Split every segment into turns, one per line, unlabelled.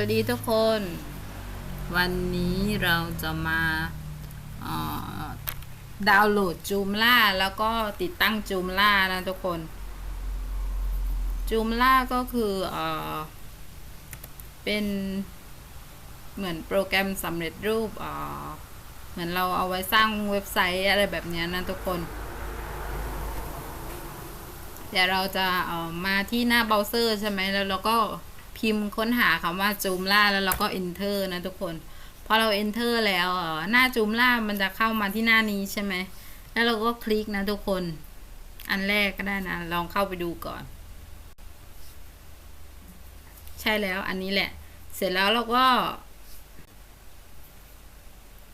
วัสดีทุกคน วันนี้เราจะมาดาวน์โหลดจูมล่าแล้วก็ติดตั้งจูมล่านะทุกคนจูมล่าก็คือเอเป็นเหมือนโปรแกรมสำเร็จรูปเหมือนเราเอาไว้สร้างเว็บไซต์อะไรแบบนี้นะทุกคน เดี๋ยวเราจะมาที่หน้าเบราว์เซอร์ใช่ไหมแล้วเราก็ พิมพ์ค้นหาคำว่าจูมล่าแล้วเราก็ enter นะทุกคน พอเรา enter แล้วหน้าจูมล่ามันจะเข้ามาที่หน้านี้ใช่ไหม แล้วเราก็คลิกนะทุกคน อันแรกก็ได้นะ ลองเข้าไปดูก่อน ใช่แล้วอันนี้แหละ เสร็จแล้วเราก็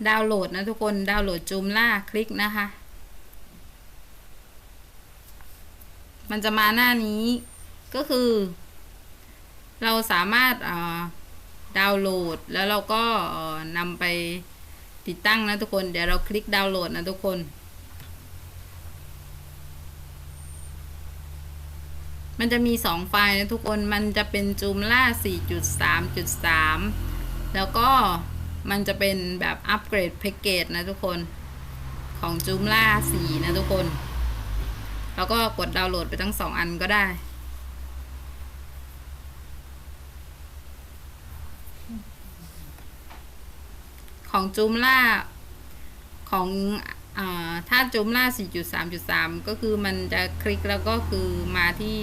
ดาวน์โหลดนะทุกคนดาวน์โหลดจูมล่าคลิกนะคะ มันจะมาหน้านี้ก็คือ เราสามารถดาวน์โหลดแล้วเราก็นำไปติดตั้งนะทุกคน เดี๋ยวเราคลิกดาวน์โหลดนะทุกคน มันจะมีสองไฟล์นะทุกคน มันจะเป็นจูมล่า 4.3.3 แล้วก็มันจะเป็นแบบอัปเกรดแพ็กเกจนะทุกคน ของจูมล่า 4 นะทุกคน แล้วก็กดดาวน์โหลดไปทั้งสองอันก็ได้ ของจูมล่าของอถ้าจูมล่า 4.3.3 ก็คือมันจะคลิกแล้วก็คือมาที่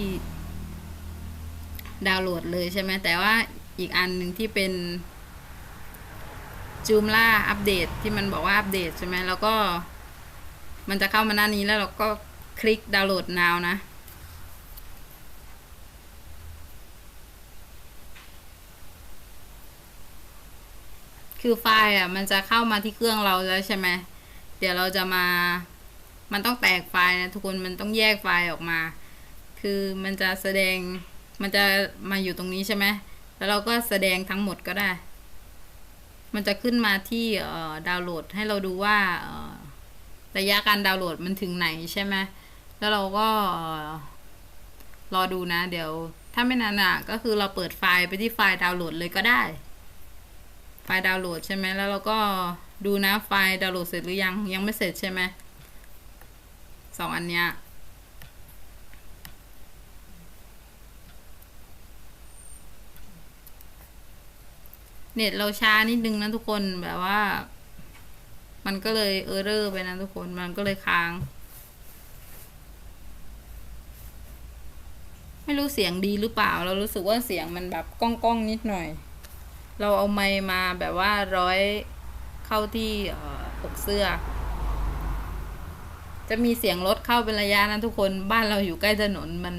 ดาวน์โหลดเลยใช่ไหมแต่ว่าอีกอันหนึ่งที่เป็นจูมล่าอัปเดตที่มันบอกว่าอัปเดตใช่ไหมแล้วก็ มันจะเข้ามาหน้านี้แล้วเราก็คลิกดาวน์โหลด now นะ คือไฟล์อะมันจะเข้ามาที่เครื่องเราแล้วใช่ไหมเดี๋ยวเราจะมา มันต้องแตกไฟล์นะทุกคนมันต้องแยกไฟล์ออกมา คือมันจะแสดงมันจะมาอยู่ตรงนี้ใช่ไหมแล้วเราก็แสดงทั้งหมดก็ได้ มันจะขึ้นมาที่ดาวน์โหลดให้เราดูว่าเอ่อระยะการดาวน์โหลดมันถึงไหนใช่ไหมแล้วเราก็เอ่อรอดูนะ เดี๋ยวถ้าไม่นานอะ ก็คือเราเปิดไฟล์ไปที่ไฟล์ดาวน์โหลดเลยก็ได้ ฟล์ดาวน์โหลดใช่ไหมแล้วเราก็ดูนะไฟล์ดาวน์โหลดเสร็จหรือยังยังไม่เสร็จใช่ไหมสองอันเนี้ยเน็ตเราช้านิดนึงนะทุกคนแบบว่า มันก็เลยเออร์เรอร์ไปนะทุกคนมันก็เลยค้าง ไม่รู้เสียงดีหรือเปล่า เรารู้สึกว่าเสียงมันแบบก้องก้องๆนิดหน่อย เราเอาไมค์มาแบบว่าร้อยเข้าที่เอ่อปกเสื้อ จะมีเสียงรถเข้าเป็นระยะนะทุกคนบ้านเราอยู่ใกล้ถนนมัน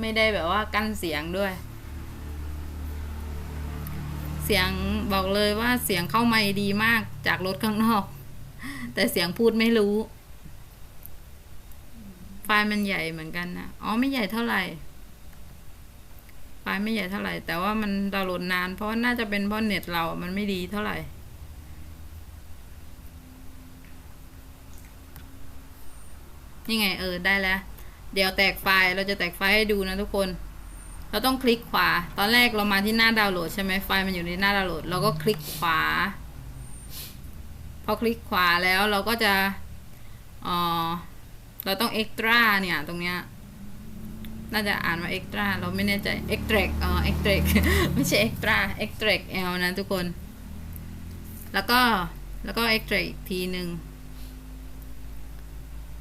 ไม่ได้แบบว่ากั้นเสียงด้วย เสียงบอกเลยว่าเสียงเข้าไมค์ดีมากจากรถข้างนอก แต่เสียงพูดไม่รู้ ไฟล์มันใหญ่เหมือนกันนะอ๋อไม่ใหญ่เท่าไหร่ ไฟล์ไม่ใหญ่เท่าไหร่ แต่ว่ามันดาวน์โหลดนาน เพราะน่าจะเป็นเพราะเน็ตเรา มันไม่ดีเท่าไหร่ นี่ไงเออได้แล้ว เดี๋ยวแตกไฟล์ เราจะแตกไฟล์ให้ดูนะทุกคน เราต้องคลิกขวา ตอนแรกเรามาที่หน้าดาวน์โหลดใช่ไหมไฟล์มันอยู่ในหน้าดาวน์โหลด เราก็คลิกขวา พอคลิกขวาแล้วเราก็จะเออเราต้อง extra เนี่ยตรงเนี้ย น่าจะอ่านว่า extra เราไม่แน่ใจ extract เอ่อ extract ไม่ใช่ extra extract l นะทุกคน แล้วก็แล้วก็ extract อีกทีหนึ่ง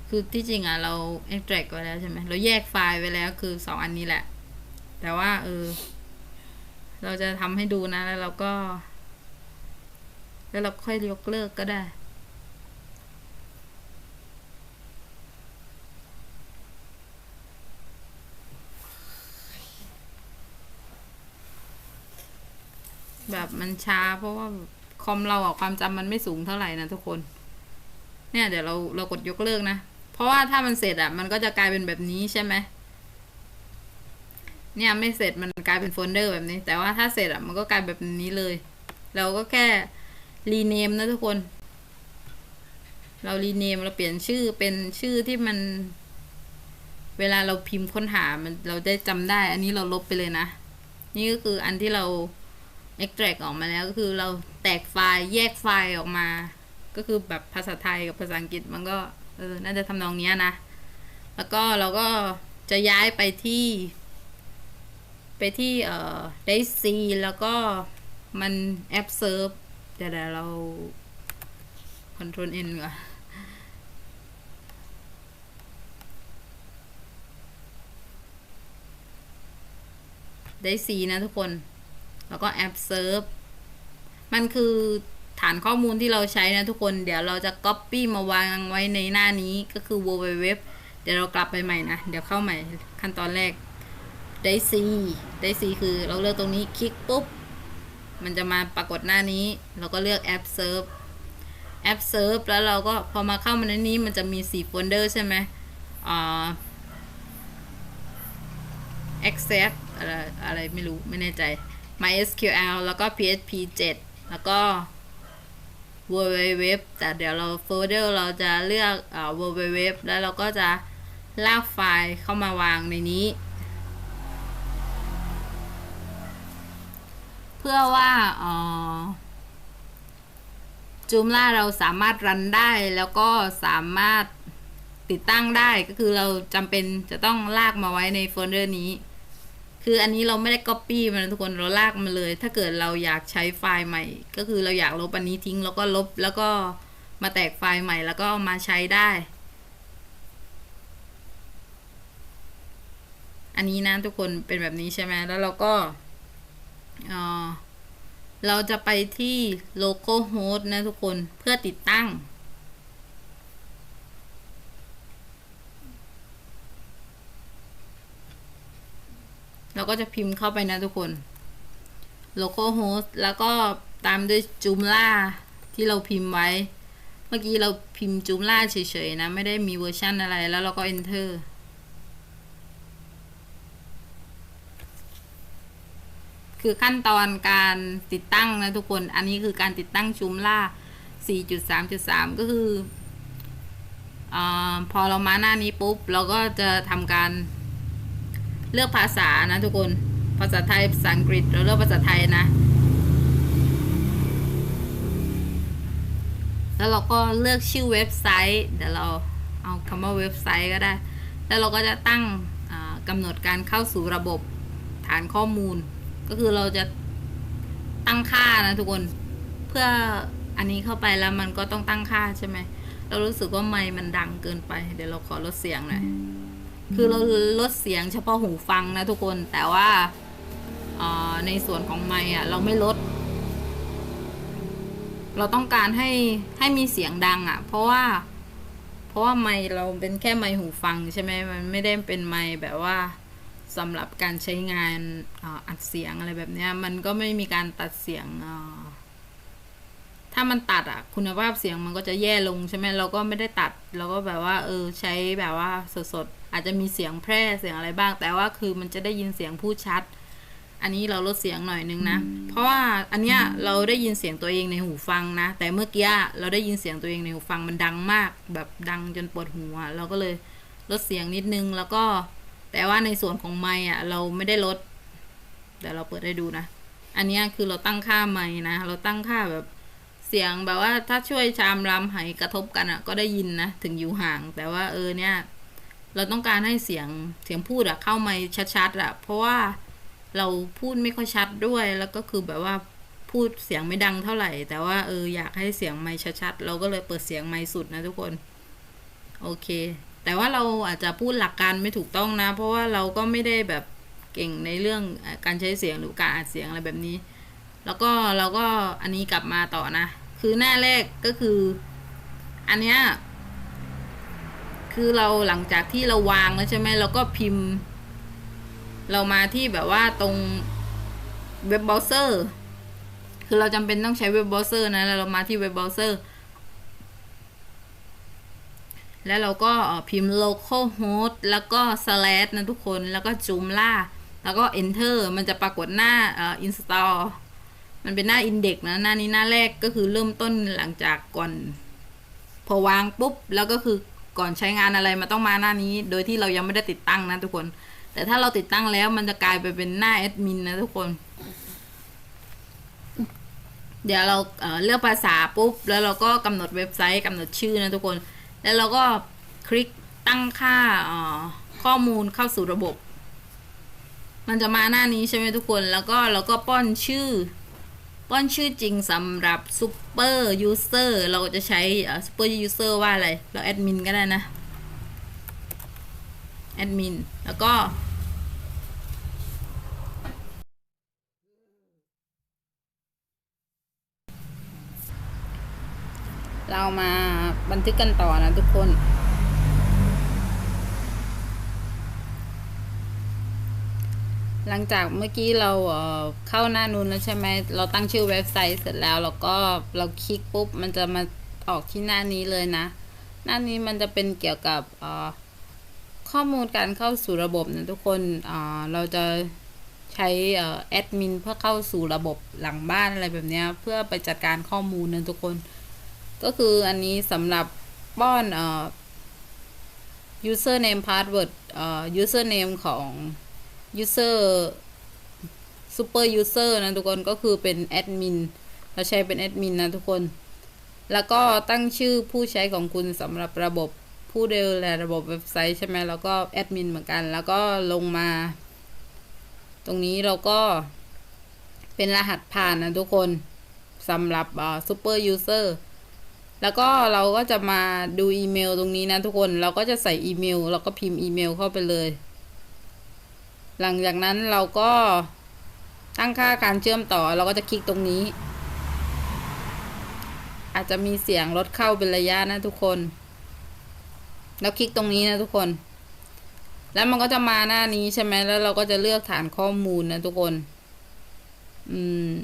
คือที่จริงอะเรา extract ไว้แล้วใช่ไหมเราแยกไฟล์ไว้แล้วคือสองอันนี้แหละ แต่ว่าเออเราจะทำให้ดูนะแล้วเราก็ แล้วเราค่อยยกเลิกก็ได้ แบบมันช้า เพราะว่าคอมเราอะความจำมันไม่สูงเท่าไหร่นะทุกคน เนี่ยเดี๋ยวเราเรากดยกเลิกนะ เพราะว่าถ้ามันเสร็จอะมันก็จะกลายเป็นแบบนี้ใช่ไหมเนี่ยไม่เสร็จมันกลายเป็นโฟลเดอร์แบบนี้ แต่ว่าถ้าเสร็จอะมันก็กลายแบบนี้เลย เราก็แค่รีเนมนะทุกคน เรารีเนมเราเปลี่ยนชื่อเป็นชื่อที่มัน เวลาเราพิมพ์ค้นหามันเราได้จำได้ อันนี้เราลบไปเลยนะ นี่ก็คืออันที่เรา extract ออกมาแล้วก็คือเราแตกไฟล์แยกไฟล์ออกมา ก็คือแบบภาษาไทยกับภาษาอังกฤษมันก็เออน่าจะทำนองนี้นะ แล้วก็เราก็จะย้ายไปที่ ไปที่เอ่อไดซีแล้วก็มันแอปเซิร์ฟเดี๋ยวเดเรา Ctrl N ก่อนได้ซีนะทุกคน แล้วก็แอปเซิร์ฟมันคือฐานข้อมูลที่เราใช้นะทุกคน เดี๋ยวเราจะ Copy มาวางไว้ในหน้านี้ก็คือ www เดี๋ยวเรากลับไปใหม่นะ เดี๋ยวเข้าใหม่ขั้นตอนแรก ได้ซีได้ซีคือเราเลือกตรงนี้คลิกปุ๊บ มันจะมาปรากฏหน้านี้ เราก็เลือกแอปเซิร์ฟแอปเซิร์ฟแล้วเราก็พอมาเข้ามาในนี้มันจะมี4โฟลเดอร์ใช่ไหมอ่า access อะไรอะไรไม่รู้ไม่แน่ใจ MySQL แล้วก็ PHP 7 แล้วก็ www แต่เดี๋ยวเราโฟลเดอร์เราจะเลือกอ่า www แล้วเราก็จะลากไฟล์เข้ามาวางในนี้ เพื่อว่าออจูมล่าเราสามารถรันได้แล้วก็สามารถติดตั้งได้ก็คือเราจำเป็นจะต้องลากมาไว้ในโฟลเดอร์นี้ คืออันนี้เราไม่ได้ Copy มันทุกคนเราลากมาเลย ถ้าเกิดเราอยากใช้ไฟล์ใหม่ ก็คือเราอยากลบอันนี้ทิ้งแล้วก็ลบแล้วก็มาแตกไฟล์ใหม่แล้วก็มาใช้ได้ อันนี้นะทุกคนเป็นแบบนี้ใช่ไหมแล้วเราก็เออเราจะไปที่ local host นะทุกคนเพื่อติดตั้ง เราก็จะพิมพ์เข้าไปนะทุกคน localhost แล้วก็ตามด้วย Joomla ที่เราพิมพ์ไว้ เมื่อกี้เราพิมพ์ Joomla เฉยๆนะ ไม่ได้มีเวอร์ชันอะไรแล้วเราก็ enter คือขั้นตอนการติดตั้งนะทุกคน อันนี้คือการติดตั้ง Joomla 4.3.3 ก็คืออพอเรามาหน้านี้ปุ๊บ เราก็จะทำการ เลือกภาษานะทุกคน ภาษาไทย ภาษาอังกฤษ เราเลือกภาษาไทยนะ แล้วเราก็เลือกชื่อเว็บไซต์ เดี๋ยวเราเอาคำว่าเว็บไซต์ก็ได้ แล้วเราก็จะตั้งกำหนดการเข้าสู่ระบบฐานข้อมูล ก็คือเราจะตั้งค่านะทุกคน เพื่ออันนี้เข้าไปแล้วมันก็ต้องตั้งค่าใช่ไหม เรารู้สึกว่าไมมันดังเกินไป เดี๋ยวเราขอลดเสียงหน่อย คือเราลดเสียงเฉพาะหูฟังนะทุกคนแต่ว่าในส่วนของไมค์อะ เราไม่ลด เราต้องการให้ให้มีเสียงดัง อะ เพราะว่า เพราะว่าไมค์เราเป็นแค่ไมค์หูฟังใช่ไหมมันไม่ได้เป็นไมค์แบบว่าสำหรับการใช้งานอ,อัดเสียงอะไรแบบนี้มันก็ไม่มีการตัดเสียงถ้ามันตัดอะ คุณภาพเสียงมันก็จะแย่ลงใช่ไหมเราก็ไม่ได้ตัดเราก็แบบว่า เออใช้แบบว่าสดๆ อาจจะมีเสียงแพร่เสียงอะไรบ้าง แต่ว่าคือมันจะได้ยินเสียงพูดชัด อันนี้เราลดเสียงหน่อยนึงนะ เพราะว่าอันเนี้ยเราได้ยินเสียงตัวเองในหูฟังนะ แต่เมื่อกี้เราได้ยินเสียงตัวเองในหูฟังมันดังมาก แบบดังจนปวดหัว เราก็เลยลดเสียงนิดนึงแล้วก็ แต่ว่าในส่วนของไมค์อะเราไม่ได้ลดเดี๋ยวเราเปิดให้ดูนะ อันเนี้ยคือเราตั้งค่าไมค์นะ เราตั้งค่าแบบเสียงแบบว่าถ้าช่วยชามรำไหกระทบกันอะ ก็ได้ยินนะ ถึงอยู่ห่าง แต่ว่าเออเนี่ย เราต้องการให้เสียงเสียงพูดอะเข้ามาชัดๆอะเพราะว่าเราพูดไม่ค่อยชัดด้วย แล้วก็คือแบบว่าพูดเสียงไม่ดังเท่าไหร่ แต่ว่าเอออยากให้เสียงไม่ชัดๆเราก็เลยเปิดเสียงไม่สุดนะทุกคน โอเค แต่ว่าเราอาจจะพูดหลักการไม่ถูกต้องนะ เพราะว่าเราก็ไม่ได้แบบเก่งในเรื่องการใช้เสียงหรือการอัดเสียงอะไรแบบนี้ แล้วก็เราก็อันนี้กลับมาต่อนะ คือหน้าแรกก็คือ อันเนี้ย คือเราหลังจากที่เราวางแล้วใช่ไหมเราก็พิมพ์ เรามาที่แบบว่าตรงเว็บเบราว์เซอร์คือเราจำเป็นต้องใช้เว็บเบราว์เซอร์นะแล้วเรามาที่เว็บเบราว์เซอร์แล้วเราก็พิมพ์ localhost แล้วก็ slash นะทุกคนแล้วก็ joomla แล้วก็ enter มันจะปรากฏหน้าอ่อ install มันเป็นหน้า index นะ หน้านี้หน้าแรกก็คือเริ่มต้นหลังจากก่อน พอวางปุ๊บ แล้วก็คือ ก่อนใช้งานอะไรมันต้องมาหน้านี้ โดยที่เรายังไม่ได้ติดตั้งนะทุกคน แต่ถ้าเราติดตั้งแล้วมันจะกลายไปเป็นหน้าแอดมินนะทุกคน เดี๋ยวเราเเลือกภาษาปุ๊บ แล้วเราก็กำหนดเว็บไซต์กำหนดชื่อนะทุกคน แล้วเราก็คลิกตั้งค่าข้อมูลเข้าสู่ระบบ มันจะมาหน้านี้ใช่ไหมทุกคน แล้วก็เราก็ป้อนชื่อ ป้อนชื่อจริงสำหรับซูเปอร์ยูเซอร์เราจะใช้ซูเปอร์ยูเซอร์ว่าอะไร เราแอดมินก็ได้นะแอดมินแล้วก็ เรามาบันทึกกันต่อนะทุกคน หลังจากเมื่อกี้เราเข้าหน้านู้นแล้วใช่ไหม เราตั้งชื่อเว็บไซต์เสร็จแล้วแล้วก็เราคลิกปุ๊บ มันจะมาออกที่หน้านี้เลยนะ หน้านี้มันจะเป็นเกี่ยวกับข้อมูลการเข้าสู่ระบบนะทุกคนเราจะใช้อ่อแอดมินเพื่อเข้าสู่ระบบหลังบ้านอะไรแบบนี้เพื่อไปจัดการข้อมูลนะทุกคน ก็คืออันนี้สำหรับป้อน username password username ของ user super user นะทุกคนก็คือเป็นแอดมินเราใช้เป็นแอดมินนะทุกคน แล้วก็ตั้งชื่อผู้ใช้ของคุณสำหรับระบบผู้ดูแลระบบเว็บไซต์ใช่ไหมแล้วก็แอดมินเหมือนกัน แล้วก็ลงมา ตรงนี้เราก็เป็นรหัสผ่านนะทุกคนสำหรับซูเอ่อ super user แล้วก็เราก็จะมาดูอีเมลตรงนี้นะทุกคน เราก็จะใส่อีเมล เราก็พิมพ์อีเมลเข้าไปเลย หลังจากนั้นเราก็ตั้งค่าการเชื่อมต่อเราก็จะคลิกตรงนี้ อาจจะมีเสียงรถเข้าเป็นระยะนะทุกคน แล้วคลิกตรงนี้นะทุกคน แล้วมันก็จะมาหน้านี้ใช่ไหมแล้วเราก็จะเลือกฐานข้อมูลนะทุกคน อืม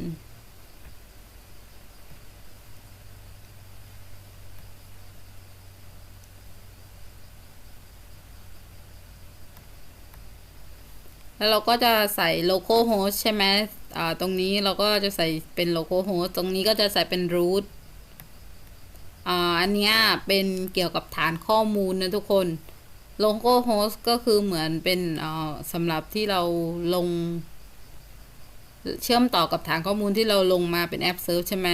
แล้วเราก็จะใส่โลโก้โฮสใช่ไหมอ่าตรงนี้เราก็จะใส่เป็นโลโก้โฮสตรงนี้ก็จะใส่เป็นรูทอ่าอันเนี้ยเป็นเกี่ยวกับฐานข้อมูลนะทุกคนโลโก้โฮสก็คือเหมือนเป็นอ่าสำหรับที่เราลง เชื่อมต่อกับฐานข้อมูลที่เราลงมาเป็นแอปเซิร์ฟใช่ไหม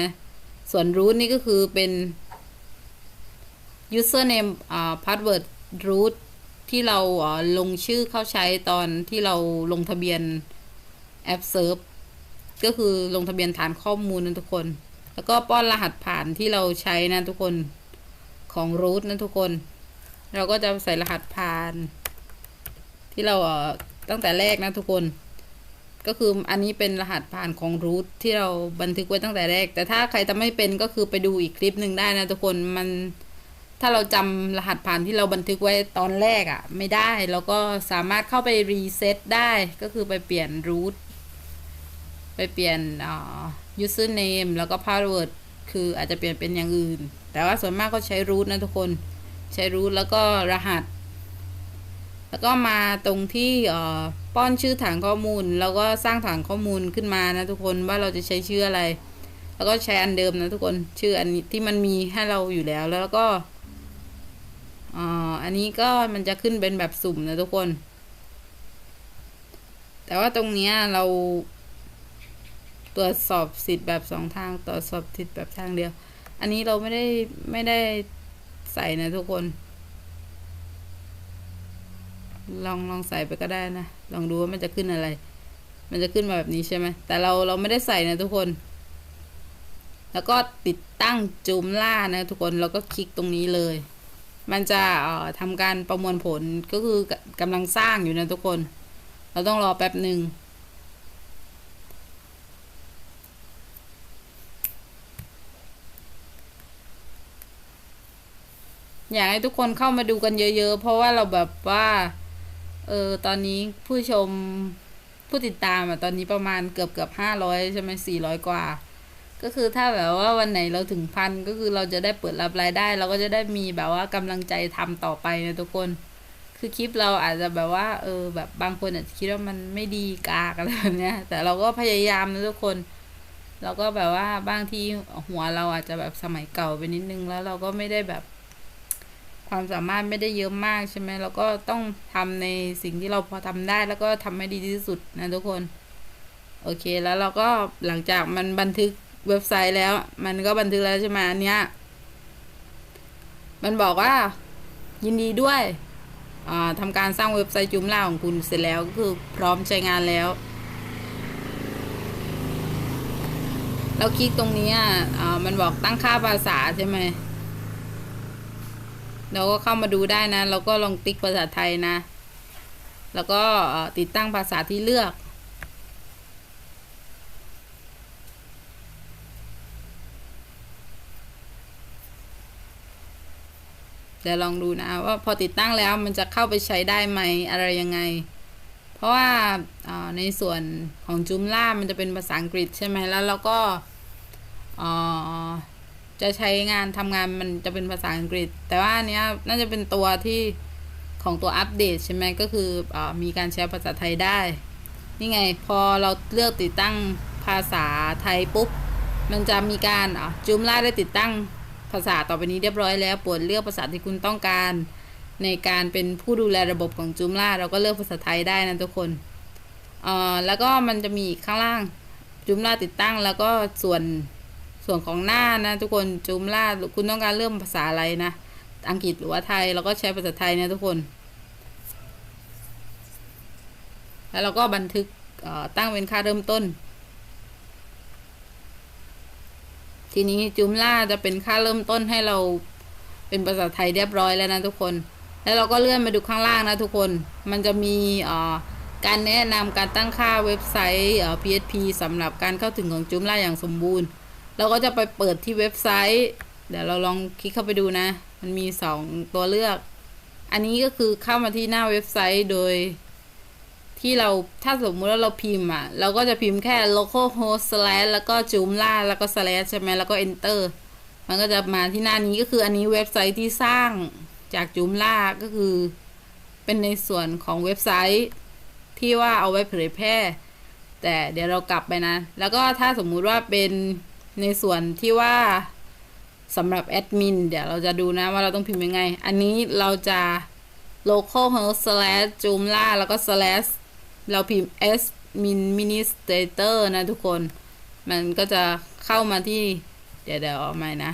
ส่วนรูทนี่ก็คือเป็น username อ่า password root ที่เราลงชื่อเข้าใช้ตอนที่เราลงทะเบียนแอปเซิร์ฟก็คือลงทะเบียนฐานข้อมูลนะทุกคน แล้วก็ป้อนรหัสผ่านที่เราใช้นะทุกคนของรูทนะทุกคน เราก็จะใส่รหัสผ่าน ที่เราตั้งแต่แรกนะทุกคน ก็คืออันนี้เป็นรหัสผ่านของรูทที่เราบันทึกไว้ตั้งแต่แรก แต่ถ้าใครจะไม่เป็นก็คือไปดูอีกคลิปหนึ่งได้นะทุกคนมัน ถ้าเราจำรหัสผ่านที่เราบันทึกไว้ตอนแรกอะ่ะ ไม่ได้เราก็สามารถเข้าไปรีเซ็ตได้ก็คือไปเปลี่ยนรูทไปเปลี่ยนอ่า username แล้วก็ password คืออาจจะเปลี่ยนเป็นอย่างอื่น แต่ว่าส่วนมากก็ใช้รูทนะทุกคนใช้รูทแล้วก็รหัส แล้วก็มาตรงที่ป้อนชื่อฐานข้อมูล แล้วก็สร้างฐานข้อมูลขึ้นมานะทุกคนว่าเราจะใช้ชื่ออะไร แล้วก็ใช้อันเดิมนะทุกคนชื่ออันนี้ที่มันมีให้เราอยู่แล้วแล้วก็ อ่าอันนี้ก็มันจะขึ้นเป็นแบบสุ่มนะทุกคน แต่ว่าตรงเนี้ยเรา ตรวจสอบสิทธิ์แบบสองทางตรวจสอบสิทธิ์แบบทางเดียว อันนี้เราไม่ได้ไม่ได้ใส่นะทุกคน ลองลองใส่ไปก็ได้นะ ลองดูว่ามันจะขึ้นอะไร มันจะขึ้นมาแบบนี้ใช่ไหมแต่เราเราไม่ได้ใส่นะทุกคนแล้วก็ติดตั้งจูมล่านะทุกคนเราก็คลิกตรงนี้เลย มันจะทำการประมวลผลก็คือกำลังสร้างอยู่นะทุกคน เราต้องรอแป๊บหนึ่งอยากให้ทุกคนเข้ามาดูกันเยอะ ๆ เพราะว่าเราแบบว่า เออตอนนี้ผู้ชมผู้ติดตามอะตอนนี้ประมาณเกือบเกือบห้าร้อยใช่ไหมสี่ร้อยกว่า ก็คือถ้าแบบว่าวันไหนเราถึงพันก็คือเราจะได้เปิดรับรายได้ เราก็จะได้มีแบบว่ากำลังใจทำต่อไปนะทุกคน คือคลิปเราอาจจะแบบว่า เออ แบบบางคนอาจจะคิดว่ามันไม่ดีกากอะไรแบบเนี้ย แต่เราก็พยายามนะทุกคน เราก็แบบว่าบางทีหัวเราอาจจะแบบสมัยเก่าไปนิดนึงแล้วเราก็ไม่ได้แบบ ความสามารถไม่ได้เยอะมากใช่ไหมเราก็ต้องทำในสิ่งที่เราพอทำได้แล้วก็ทำให้ดีที่สุดนะทุกคน โอเคแล้วเราก็หลังจากมันบันทึก เว็บไซต์แล้ว มันก็บันทึกแล้วใช่ไหมอันเนี้ยมันบอกว่า ยินดีด้วยอ่าทำการสร้างเว็บไซต์จุมล่าของคุณเสร็จแล้วก็คือพร้อมใช้งานแล้ว เราคลิกตรงนี้อะมันบอกตั้งค่าภาษาใช่ไหมเราก็เข้ามาดูได้นะ เราก็ลองติ๊กภาษาไทยนะ แล้วก็ติดตั้งภาษาที่เลือก เดี๋ยวลองดูนะว่าพอติดตั้งแล้วมันจะเข้าไปใช้ได้ไหมอะไรยังไง เพราะว่าในส่วนของจุมล่ามันจะเป็นภาษาอังกฤษใช่ไหมแล้วเราก็จะใช้งานทำงานมันจะเป็นภาษาอังกฤษ แต่ว่าอันเนี้ยน่าจะเป็นตัวที่ของตัวอัปเดตใช่ไหมก็คืออมีการใช้ภาษาไทยได้ นี่ไงพอเราเลือกติดตั้งภาษาไทยปุ๊บ มันจะมีการจุมล่าได้ติดตั้ง ภาษาต่อไปนี้เรียบร้อยแล้วโปรดเลือกภาษาที่คุณต้องการ ในการเป็นผู้ดูแลระบบของจุมล่าเราก็เลือกภาษาไทยได้นะทุกคนเอ่อแล้วก็มันจะมีข้างล่างจุมล่าติดตั้งแล้วก็ส่วนส่วนของหน้านะทุกคนจุมล่าคุณต้องการเลือกภาษาอะไรนะอังกฤษหรือว่าไทยเราก็ใช้ภาษาไทยนะทุกคน แล้วเราก็บันทึกตั้งเป็นค่าเริ่มต้น ทีนี้จุมล่าจะเป็นค่าเริ่มต้นให้เราเป็นภาษาไทยเรียบร้อยแล้วนะทุกคน แล้วเราก็เลื่อนมาดูข้างล่างนะทุกคน มันจะมีอ่อการแนะนำการตั้งค่าเว็บไซต์อ่อ PHP สำหรับการเข้าถึงของจุมล่าอย่างสมบูรณ์ เราก็จะไปเปิดที่เว็บไซต์ เดี๋ยวเราลองคลิกเข้าไปดูนะ มันมีสองตัวเลือก อันนี้ก็คือเข้ามาที่หน้าเว็บไซต์โดย ที่เราถ้าสมมุติว่าเราพิมพ์อะ เราก็จะพิมพ์แค่ localhost slash แล้วก็จุมล่าแล้วก็ slash ใช่ไหมแล้วก็ enter มันก็จะมาที่หน้านี้ก็คืออันนี้เว็บไซต์ที่สร้างจากจุมล่าก็คือ เป็นในส่วนของเว็บไซต์ที่ว่าเอาไว้เผยแพร่ แต่เดี๋ยวเรากลับไปนะ แล้วก็ถ้าสมมุติว่าเป็นในส่วนที่ว่าสำหรับแอดมินเดี๋ยวเราจะดูนะว่าเราต้องพิมพ์ยังไง อันนี้เราจะ localhost slash joomla แล้วก็ slash เราพิมพ์ s min ministrator นะทุกคน มันก็จะเข้ามาที่ เดี๋ยวเดี๋ยวเอาใหม่นะ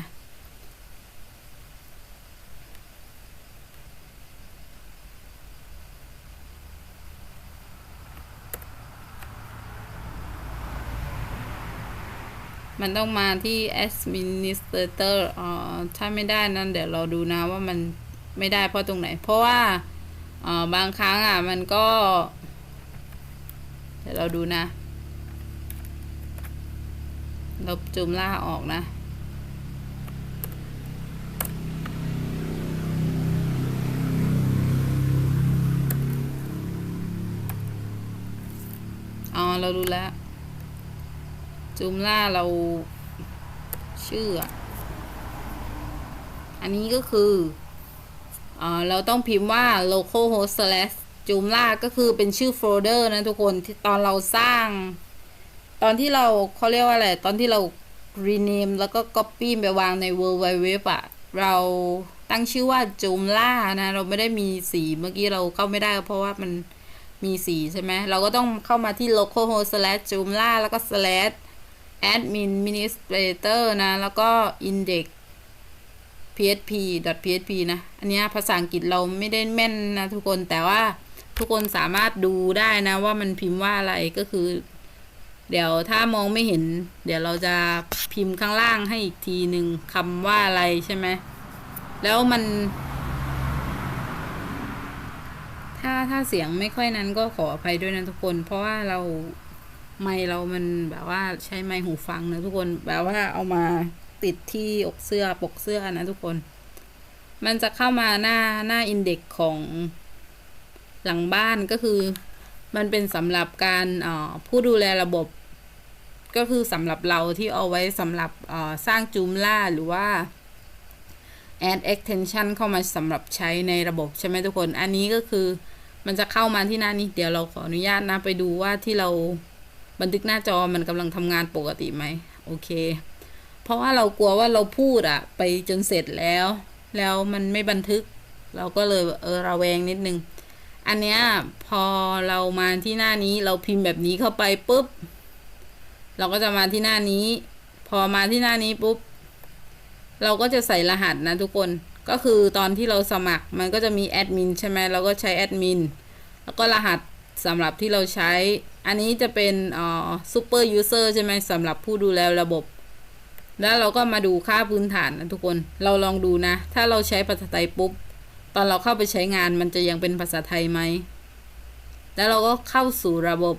มันต้องมาที่ administrator อ๋อ ถ้าไม่ได้นั้นเดี๋ยวเราดูนะว่ามันไม่ได้เพราะตรงไหน เพราะว่า อ๋อ บางครั้งอะ มันก็ เดี๋ยวเราดูนะ ลบจุมล่าออกนะ อ๋อ เรารู้แล้วจูมล่าเราชื่อ อันนี้ก็คือเออเราต้องพิมพ์ว่า localhost slash จูมล่าก็คือเป็นชื่อโฟลเดอร์นะทุกคนที่ตอนเราสร้าง ตอนที่เราเขาเรียกว่าอะไร ตอนที่เรา rename แล้วก็ copy ไปวางใน world wide web อะเราตั้งชื่อว่าจูมล่านะ เราไม่ได้มีสีเมื่อกี้เราเข้าไม่ได้ เพราะว่ามันมีสีใช่ไหม เราก็ต้องเข้ามาที่ localhost slash จูมลาแล้วก็ slash admin administrator นะ แล้วก็ index php php นะ อันนี้ภาษาอังกฤษเราไม่ได้แม่นนะทุกคนแต่ว่า ทุกคนสามารถดูได้นะว่ามันพิมพ์ว่าอะไรก็คือ เดี๋ยวถ้ามองไม่เห็น เดี๋ยวเราจะพิมพ์ข้างล่างให้อีกทีหนึ่งคำว่าอะไรใช่ไหมแล้วมัน ถ้าถ้าเสียงไม่ค่อยนั้นก็ขออภัยด้วยนะทุกคน เพราะว่าเราไมค์เรามันแบบว่าใช้ไมค์หูฟังนะทุกคนแบบว่าเอามาติดที่อกเสื้อปกเสื้อนะทุกคน มันจะเข้ามาหน้าหน้าอินเด็กของ หลังบ้านก็คือ มันเป็นสำหรับการออผู้ดูแลระบบ ก็คือสำหรับเราที่เอาไว้สำหรับออสร้างจูมล่าหรือว่า add extension เข้ามาสำหรับใช้ในระบบใช่ไหมทุกคน อันนี้ก็คือมันจะเข้ามาที่หน้านี้ เดี๋ยวเราขออนุญาตนะไปดูว่าที่เราบันทึกหน้าจอมันกำลังทำงานปกติไหมโอเค เพราะว่าเรากลัวว่าเราพูดอะไปจนเสร็จแล้ว แล้วมันไม่บันทึก เราก็เลยเออระแวงนิดนึง อันเนี้ยพอเรามาที่หน้านี้เราพิมพ์แบบนี้เข้าไปปุ๊บ เราก็จะมาที่หน้านี้ พอมาที่หน้านี้ปุ๊บ เราก็จะใส่รหัสนะทุกคนก็คือตอนที่เราสมัครมันก็จะมีแอดมินใช่ไหมเราก็ใช้แอดมินแล้วก็รหัสสำหรับที่เราใช้ อันนี้จะเป็นอ่อซูเปอร์ยูเซอร์ใช่ไหมสำหรับผู้ดูแลระบบ แล้วเราก็มาดูค่าพื้นฐานนะทุกคนเราลองดูนะ ถ้าเราใช้ภาษาไทยปุ๊บ ตอนเราเข้าไปใช้งานมันจะยังเป็นภาษาไทยไหม แล้วเราก็เข้าสู่ระบบ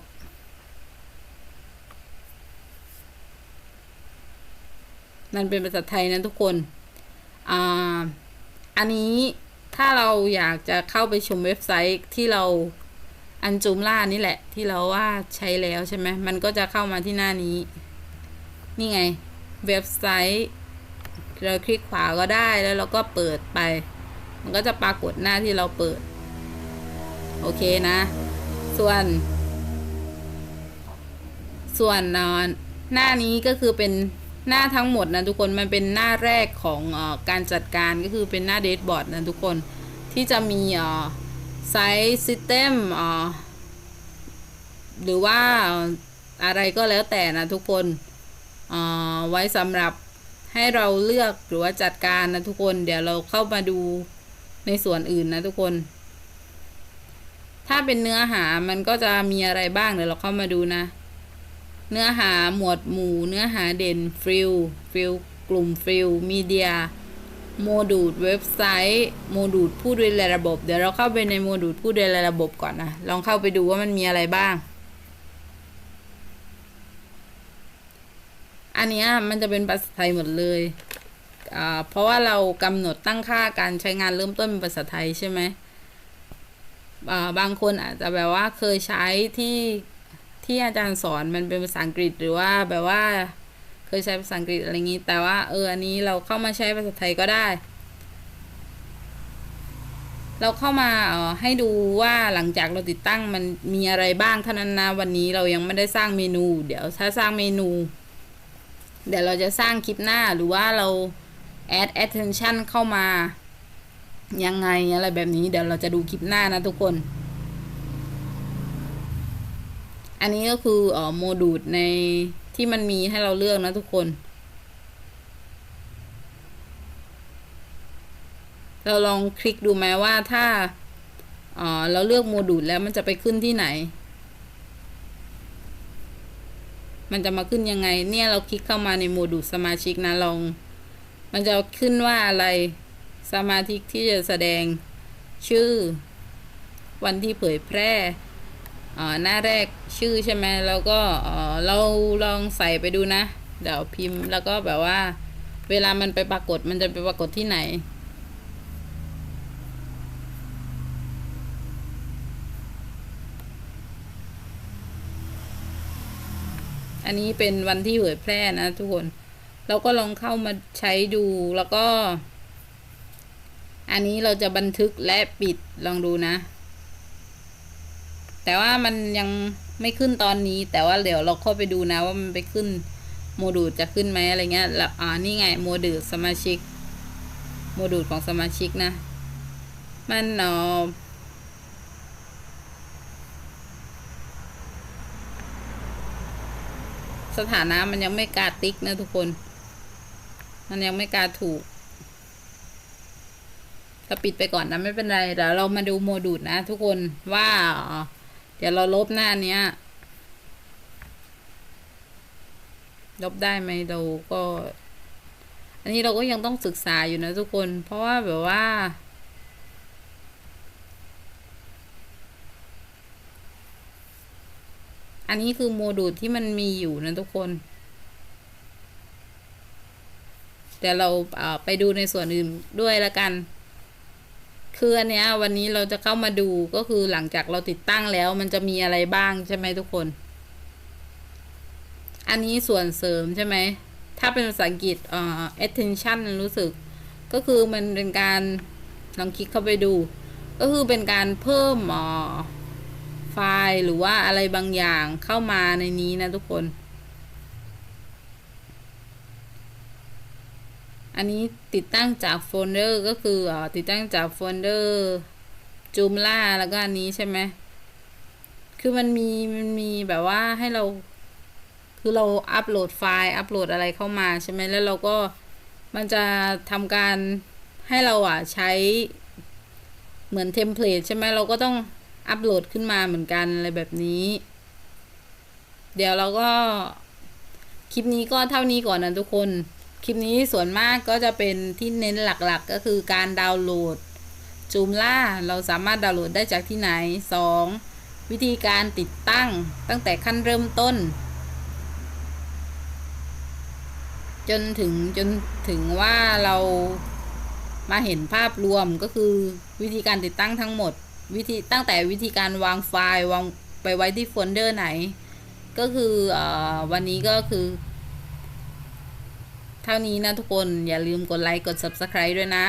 มันเป็นภาษาไทยนะทุกคนอ่าอันนี้ถ้าเราอยากจะเข้าไปชมเว็บไซต์ที่เราอันจูมล่านี่แหละ ที่เราว่าใช้แล้วใช่ไหมมันก็จะเข้ามาที่หน้านี้ นี่ไง เว็บไซต์ เราคลิกขวาก็ได้แล้วเราก็เปิดไป มันก็จะปรากฏหน้าที่เราเปิด โอเคนะ ส่วน ส่วนเอ่อหน้านี้ก็คือเป็นหน้าทั้งหมดนะทุกคนมันเป็นหน้าแรกของอการจัดการก็คือเป็นหน้าเดทบอร์ดนะทุกคนที่จะมีไซส์ซิสเต็มหรือว่าอะไรก็แล้วแต่นะทุกคนไว้สำหรับให้เราเลือกหรือว่าจัดการนะทุกคนเดี๋ยวเราเข้ามาดู ในส่วนอื่นนะทุกคน ถ้าเป็นเนื้อหามันก็จะมีอะไรบ้างเดี๋ยวเราเข้ามาดูนะ เนื้อหาหมวดหมู่ เนื้อหาเด่นฟิลฟิลกลุ่มฟิลมีเดียโมดูลเว็บไซต์โมดูลผู้ดูแลระบบ เดี๋ยวเราเข้าไปในโมดูลผู้ดูแลระบบก่อนนะ ลองเข้าไปดูว่ามันมีอะไรบ้าง อันนี้มันจะเป็นภาษาไทยหมดเลย เพราะว่าเรากำหนดตั้งค่าการใช้งานเริ่มต้นเป็นภาษาไทยใช่ไหมาบางคนอาจจะแบบว่าเคยใช้ที่ที่อาจารย์สอนมันเป็นภาษาอังกฤษหรือว่าแบบว่าเคยใช้ภาษาอังกฤษอะไรอย่างนี้ แต่ว่าเอออันนี้เราเข้ามาใช้ภาษาไทยก็ได้ เราเข้ามาออให้ดูว่าหลังจากเราติดตั้งมันมีอะไรบ้างเท่านั้นนะวันนี้เรายังไม่ได้สร้างเมนู เดี๋ยวถ้าสร้างเมนู เดี๋ยวเราจะสร้างคลิปหน้าหรือว่าเรา add attention เข้ามา ยังไงอะไรแบบนี้เดี๋ยวเราจะดูคลิปหน้านะทุกคน อันนี้ก็คืออ่อโมดูลในที่มันมีให้เราเลือกนะทุกคน เราลองคลิกดูไหมว่าถ้าอ่อเราเลือกโมดูลแล้วมันจะไปขึ้นที่ไหนมันจะมาขึ้นยังไง เนี่ยเราคลิกเข้ามาในโมดูลสมาชิกนะลอง มันจะขึ้นว่าอะไร สมาชิที่จะแสดงชื่อ วันที่เผยแพร่หน้าแรกชื่อใช่ไหมแล้วก็เอ่อเราลองใส่ไปดูนะ เดี๋ยวพิมพ์แล้วก็แบบว่า เวลามันไปปรากฏมันจะไปปรากฏที่ไหนอันนี้เป็นวันที่เผยแพร่นะทุกคน เราก็ลองเข้ามาใช้ดูแล้วก็ อันนี้เราจะบันทึกและปิดลองดูนะ แต่ว่ามันยังไม่ขึ้นตอนนี้ แต่ว่าเดี๋ยวเราเข้าไปดูนะว่ามันไปขึ้นโมดูลจะขึ้นไหมอะไรเงี้ยแล้วอ่านี่ไงโมดูลสมาชิก โมดูลของสมาชิกนะ มันเนาะสถานะมันยังไม่กาติ๊กนะทุกคน มันยังไม่กาถูกก็ปิดไปก่อนนะไม่เป็นไรเดี๋ยวเรามาดูโมดูลนะทุกคนว่า เดี๋ยวเราลบหน้าเนี้ย ลบได้ไหมเราก็ อันนี้เราก็ยังต้องศึกษาอยู่นะทุกคน เพราะว่าแบบว่าอันนี้คือโมดูลที่มันมีอยู่นะทุกคน แต่เราเอาไปดูในส่วนอื่นด้วยละกัน คืออันเนี้ยวันนี้เราจะเข้ามาดูก็คือหลังจากเราติดตั้งแล้ว มันจะมีอะไรบ้างใช่ไหมทุกคน อันนี้ส่วนเสริมใช่ไหม ถ้าเป็นภาษาอังกฤษเอ่อ attention รู้สึก ก็คือมันเป็นการลองคลิกเข้าไปดู ก็คือเป็นการเพิ่มอ่อไฟล์หรือว่าอะไรบางอย่างเข้ามาในนี้นะทุกคน อันนี้ติดตั้งจากโฟลเดอร์ก็คือเอ่อติดตั้งจากโฟลเดอร์จูมล่าแล้วก็อันนี้ใช่ไหมคือมันมีมันมีแบบว่าให้เรา คือเราอัปโหลดไฟล์ อัปโหลดอะไรเข้ามาใช่ไหมแล้วเราก็มันจะทำการให้เราอะใช้เหมือนเทมเพลตใช่ไหมเราก็ต้องอัปโหลดขึ้นมาเหมือนกันอะไรแบบนี้ เดี๋ยวเราก็ คลิปนี้ก็เท่านี้ก่อนนะทุกคน คลิปนี้ส่วนมากก็จะเป็นที่เน้นหลักๆ ก็คือการดาวน์โหลดจูมล่าเราสามารถดาวน์โหลดได้จากที่ไหน 2. วิธีการติดตั้งตั้งแต่ขั้นเริ่มต้น จนถึงจนถึงว่าเรามาเห็นภาพรวมก็คือวิธีการติดตั้งทั้งหมด วิธีตั้งแต่วิธีการวางไฟล์วางไปไว้ที่โฟลเดอร์ไหน ก็คืออวันนี้ก็คือ เท่านี้นะทุกคนอย่าลืมกดไลค์กด Subscribe ด้วยนะ